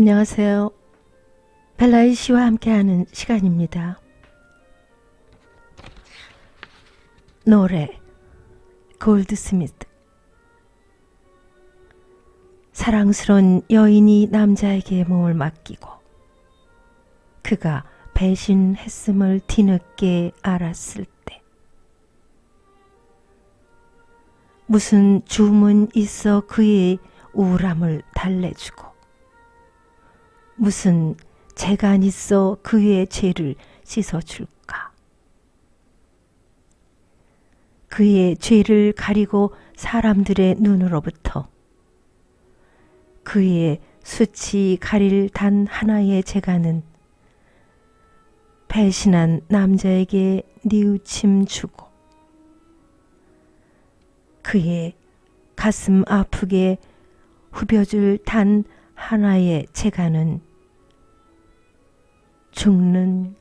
안녕하세요. 벨라이 씨와 함께하는 시간입니다. 노래 골드스미트 사랑스런 여인이 남자에게 몸을 맡기고 그가 배신했음을 뒤늦게 알았을 때 무슨 주문 있어 그의 우울함을 달래주고 무슨 재간 있어 그의 죄를 씻어줄까? 그의 죄를 가리고 사람들의 눈으로부터 그의 수치 가릴 단 하나의 재간은 배신한 남자에게 뉘우침 주고 그의 가슴 아프게 후벼줄 단 하나의 재간은 죽는.